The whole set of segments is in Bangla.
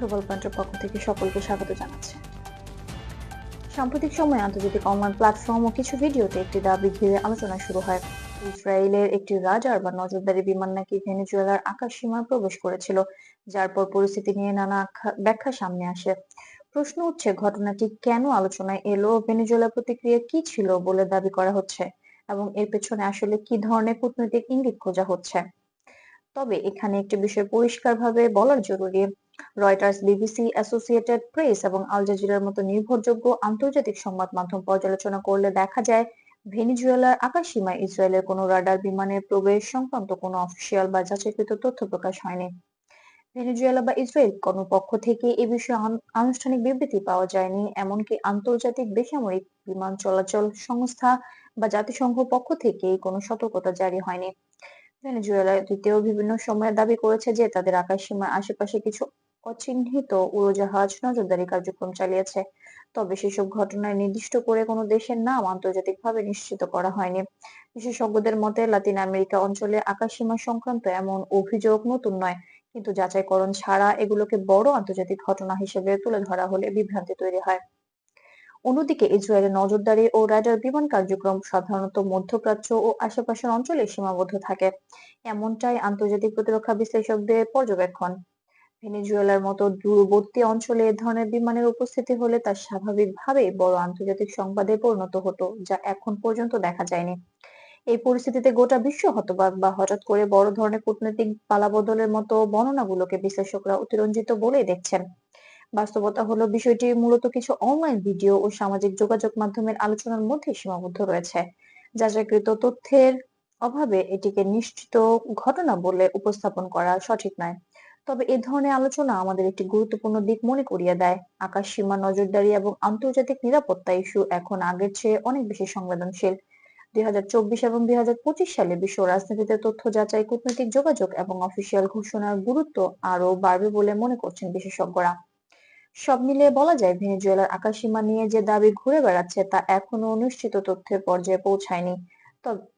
গ্লোবাল পয়েন্টের পক্ষ থেকে সকলকে স্বাগত জানাচ্ছি। সাম্প্রতিক সময়ে আন্তর্জাতিক অনলাইন প্ল্যাটফর্ম ও কিছু ভিডিওতে একটি দাবি ঘিরে আলোচনা শুরু হয়। ইসরায়েলের একটি রাজার বা নজরদারি বিমান নাকি ভেনেজুয়েলার আকাশ সীমায় প্রবেশ করেছিল, যার পর পরিস্থিতি নিয়ে নানা ব্যাখ্যা সামনে আসে। প্রশ্ন উঠছে, ঘটনাটি কেন আলোচনায় এলো ভেনেজুয়েলার প্রতিক্রিয়া কি ছিল বলে দাবি করা হচ্ছে এবং এর পেছনে আসলে কি ধরনের কূটনৈতিক ইঙ্গিত খোঁজা হচ্ছে? তবে এখানে একটি বিষয় পরিষ্কারভাবে বলার জরুরি রয়টার্স বিবিসি অ্যাসোসিয়েটেড প্রেস এবং আল জাজিরার মতো নির্ভরযোগ্য আন্তর্জাতিক সংবাদ মাধ্যম পর্যালোচনা করলে দেখা যায়, ভেনিজুয়েলার আকাশসীমায় ইসরায়েলের কোনো রাডার বিমানের প্রবেশ সংক্রান্ত কোনো অফিসিয়াল বা যাচাইকৃত তথ্য প্রকাশ হয়নি। ভেনেজুয়েলা বা ইসরায়েল কোনো পক্ষ থেকে এ বিষয়ে আনুষ্ঠানিক বিবৃতি পাওয়া যায়নি, এমনকি আন্তর্জাতিক বেসামরিক বিমান চলাচল সংস্থা বা জাতিসংঘ পক্ষ থেকে কোনো সতর্কতা জারি হয়নি। ভেনেজুয়েলা দ্বিতীয় বিভিন্ন সময়ে দাবি করেছে যে তাদের আকাশসীমার আশেপাশে কিছু অচিহ্নিত উড়োজাহাজ নজরদারি কার্যক্রম চালিয়েছে। তবে সেসব ঘটনায় নির্দিষ্ট করে কোনো দেশের নাম আন্তর্জাতিকভাবে নিশ্চিত করা হয়নি। বিশেষজ্ঞদের মতে, লাতিন আমেরিকা অঞ্চলে আকাশসীমা সংক্রান্ত এমন অভিযোগ নতুন নয়, কিন্তু যাচাইকরণ ছাড়া এগুলোকে বড় আন্তর্জাতিক ঘটনা হিসেবে তুলে ধরা হলে বিভ্রান্তি তৈরি হয়। অন্যদিকে ইসরায়েলের নজরদারি ও রাডার বিমান কার্যক্রম সাধারণত মধ্যপ্রাচ্য ও আশেপাশের অঞ্চলে সীমাবদ্ধ থাকে। এমনটাই আন্তর্জাতিক প্রতিরক্ষা বিশ্লেষকদের পর্যবেক্ষণ। ভেনেজুয়েলার মতো দূরবর্তী অঞ্চলে এ ধরনের বিমানের উপস্থিতি হলে তা স্বাভাবিকভাবে বড় আন্তর্জাতিক সংবাদে পরিণত হতো, যা এখন পর্যন্ত দেখা যায়নি। এই পরিস্থিতিতে গোটা বিশ্ব হতবাক বা হঠাৎ করে বড় ধরনের কূটনৈতিক পালাবদলের মতো বর্ণনাগুলোকে বিশ্লেষকরা অতিরঞ্জিত বলেই দেখছেন। বাস্তবতা হলো, বিষয়টি মূলত কিছু অনলাইন ভিডিও ও সামাজিক যোগাযোগ মাধ্যমের আলোচনার মধ্যে সীমাবদ্ধ রয়েছে। যাচাইকৃত তথ্যের অভাবে এটিকে নিশ্চিত ঘটনা বলে উপস্থাপন করা সঠিক নয়। তবে এ ধরনের আলোচনা আমাদের একটি গুরুত্বপূর্ণ দিক মনে করিয়ে দেয়। আকাশ সীমা, নজরদারি এবং আন্তর্জাতিক নিরাপত্তা ইস্যু এখন আগের চেয়ে অনেক বেশি সংবেদনশীল। দুই এবং দুই সালে বিশ্ব রাজনীতিতে তথ্য যাচাই, কূটনৈতিক যোগাযোগ এবং অফিসিয়াল ঘোষণার গুরুত্ব আরও বাড়বে বলে মনে করছেন বিশেষজ্ঞরা। সব মিলিয়ে বলা যায়, ভেনেজুয়েলার আকাশসীমা নিয়ে যে দাবি ঘুরে বেড়াচ্ছে তা এখনও অনুষ্ঠিত তথ্যের পর্যায়ে পৌঁছায়নি।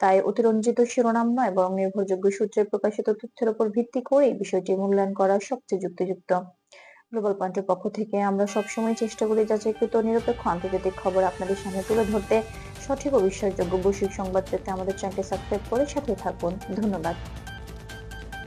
তাই অতিরঞ্জিত শিরোনাম নয়, বরং নির্ভরযোগ্য সূত্রে প্রকাশিত তথ্যের উপর ভিত্তি করেই বিষয়টি মূল্যায়ন করা সবচেয়ে যুক্তিযুক্ত। গ্লোবাল পয়েন্টের পক্ষ থেকে আমরা সবসময় চেষ্টা করি যাচাইকৃত নিরপেক্ষ আন্তর্জাতিক খবর আপনাদের সামনে তুলে ধরতে। সঠিক ও বিশ্বাসযোগ্য বৈশ্বিক সংবাদ পেতে আমাদের চ্যানেলটি সাবস্ক্রাইব করে সাথে থাকুন। ধন্যবাদ।